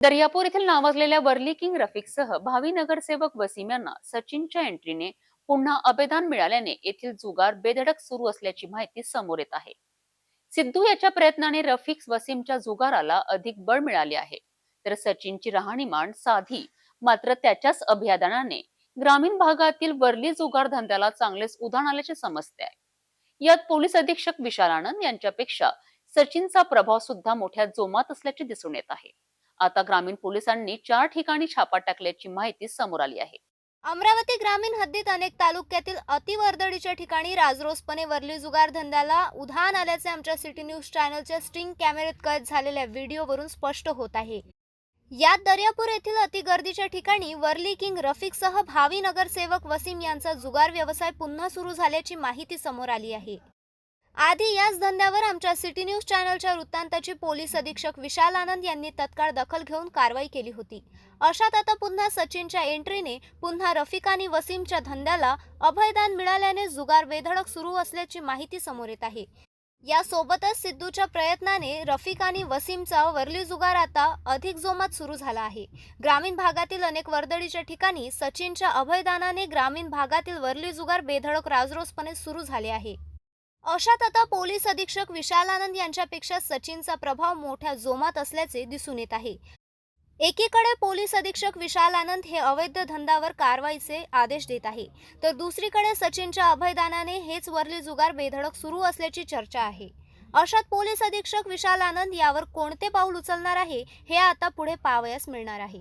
दर्यापूर येथील नावाजलेल्या वर्ली किंग रफिकसह भावी नगरसेवक वसीम यांना सचिनच्या एंट्रीने पुन्हा अभेदान मिळाल्याने येथील जुगार बेधडक सुरू असल्याची माहिती समोर येत आहे. सिद्धू याच्या प्रयत्नाने रफिक वसीमच्या जुगाराला अधिक बळ मिळाले आहे. तर सचिनची राहणीमान साधी मात्र त्याच्याच अभियादानाने ग्रामीण भागातील वर्ली जुगार धंद्याला चांगलेच उधाण आल्याचे समजते आहे. यात पोलीस अधीक्षक विशाल आनंद यांच्यापेक्षा सचिनचा प्रभाव सुद्धा मोठ्या जोमात असल्याचे दिसून येत आहे. आता ग्रामीण पोलिसांनी चार ठिकाणी छापा टाकल्याची माहिती समोर आली आहे. अमरावती ग्रामीण हद्दीत अनेक तालुक्यातील अतिवर्दळीच्या ठिकाणी राजरोसपणे वरली जुगार धंद्याला उधाण आल्याचे आमच्या सिटी न्यूज चॅनलच्या स्ट्रिंग कॅमेऱ्यात कैद झालेल्या व्हिडिओवरून स्पष्ट होत आहे. यात दर्यापूर येथील अतिगर्दीच्या ठिकाणी वर्ली किंग रफिकसह भावी नगरसेवक वसीम यांचा जुगार व्यवसाय पुन्हा सुरू झाल्याची माहिती समोर आली आहे. आधी याच धंद्यावर आमच्या सिटी न्यूज चॅनलच्या वृत्तांताची पोलीस अधीक्षक विशाल आनंद यांनी तत्काळ दखल घेऊन कारवाई केली होती. अशात आता पुन्हा सचिनच्या एंट्रीने पुन्हा रफिक आणि वसीमच्या धंद्याला अभयदान मिळाल्याने जुगार बेधडक सुरू असल्याची माहिती समोर येत आहे. यासोबतच सिद्धूच्या प्रयत्नाने रफिक आणि वसीमचा वरली जुगार आता अधिक जोमात सुरू झाला आहे. ग्रामीण भागातील अनेक वर्दळीच्या ठिकाणी सचिनच्या अभयदानाने ग्रामीण भागातील वरली जुगार बेधडक राजरोसपणे सुरू झाले आहे. अशात आता पोलीस अधीक्षक विशालानंद यांच्यापेक्षा सचिनचा प्रभाव मोठ्या जोमात असल्याचे दिसून येत आहे. एकीकडे पोलीस अधीक्षक विशाल आनंद हे अवैध धंद्यावर कारवाईचे आदेश देत आहे तर दुसरीकडे सचिनच्या अभयदानाने हेच वरली जुगार बेधडक सुरू असल्याची चर्चा आहे. अशात पोलीस अधीक्षक विशाल आनंद यावर कोणते पाऊल उचलणार आहे हे आता पुढे पावयास मिळणार आहे.